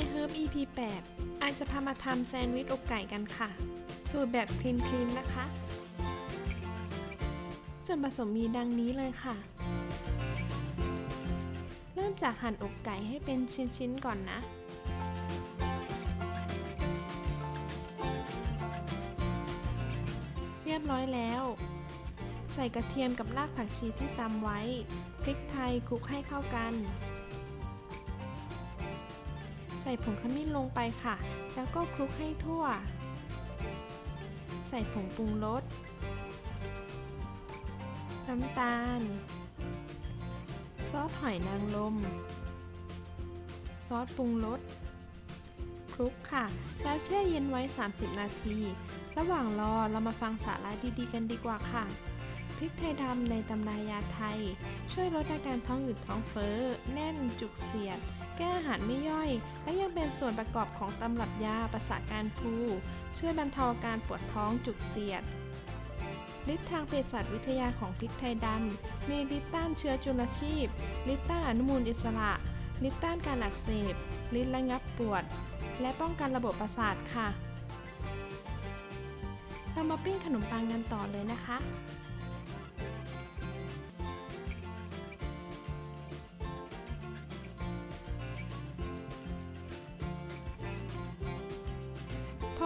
My Herb EP 8 อาจจะพามาทำแซนด์วิชอกไก่กันค่ะ สูตรแบบคลีนคลีนนะคะ ส่วนผสมมีดังนี้เลยค่ะ เริ่มจากหั่นอกไก่ให้เป็นชิ้นๆก่อนนะ เรียบร้อยแล้ว ใส่กระเทียมกับรากผักชีที่ตำไว้ พริกไทยคลุกให้เข้ากัน ใส่ผงขมิ้นลงไปค่ะ แล้วก็คลุกให้ทั่ว ใส่ผงปรุงรส น้ำตาล ซอสหอยนางรม ซอสปรุงรส คลุกค่ะ แล้วแช่เย็นไว้ 30 นาที ระหว่างรอเรามาฟังสาระดีๆ กันดีกว่าค่ะ พริกไทยดำในตำรายาไทย ช่วยลดอาการท้องอืดท้องเฟ้อ แน่นจุกเสียด แก้อาหารไม่ย่อย และยังเป็นส่วนประกอบของตำรับยาประสาการพลูช่วยบรรเทาอาการปวดท้องจุกเสียดฤทธิ์ทางเภสัชวิทยาของพริกไทยดำมีฤทธิ์ต้านเชื้อจุลชีพฤทธิ์ต้านอนุมูลอิสระฤทธิ์ต้านการอักเสบฤทธิ์ระงับปวด และป้องกันระบบประสาทค่ะ เรามาปิ้งขนมปังกันต่อเลยนะคะ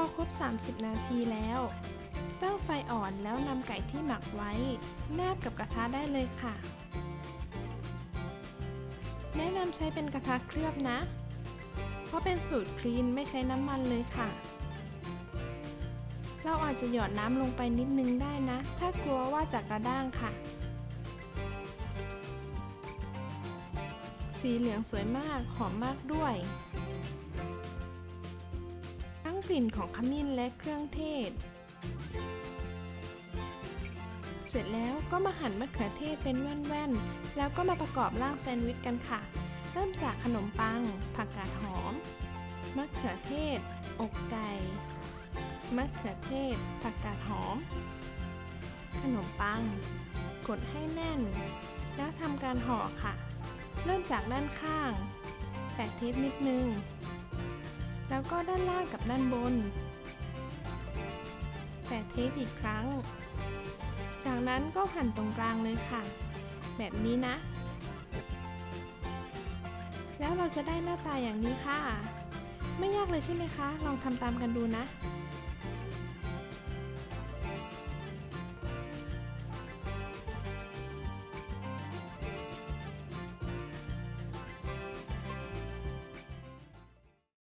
อครบ 30 นาทีแล้ว ตั้งไฟอ่อนแล้วนำไก่ที่หมักไว้ นาบกับกระทะได้เลยค่ะ แนะนำใช้เป็นกระทะเคลือบนะ เพราะเป็นสูตรคลีนไม่ใช้น้ำมันเลยค่ะ เราอาจจะหยอดน้ำลงไปนิดนึงได้นะ ถ้ากลัวว่าจะกระด้างค่ะ สีเหลืองสวยมาก หอมมากด้วย กลิ่นของขมิ้นและเครื่องเทศ เสร็จแล้วก็มาหั่นมะเขือเทศเป็นแว่นๆ แล้วก็มาประกอบร่างแซนด์วิชกันค่ะ เริ่มจากขนมปัง ผักกาดหอม มะเขือเทศ อกไก่ มะเขือเทศ ผักกาดหอม ขนมปัง กดให้แน่น แล้วทำการห่อค่ะ เริ่มจากด้านข้าง แปะเทปนิดนึง แล้วก็ด้านล่างกับด้านบน แปะเทปอีกครั้ง จากนั้นก็หั่นตรงกลางเลยค่ะ แบบนี้นะ แล้วเราจะได้หน้าตาอย่างนี้ค่ะ ไม่ยากเลยใช่ไหมคะ ลองทำตามกันดูนะ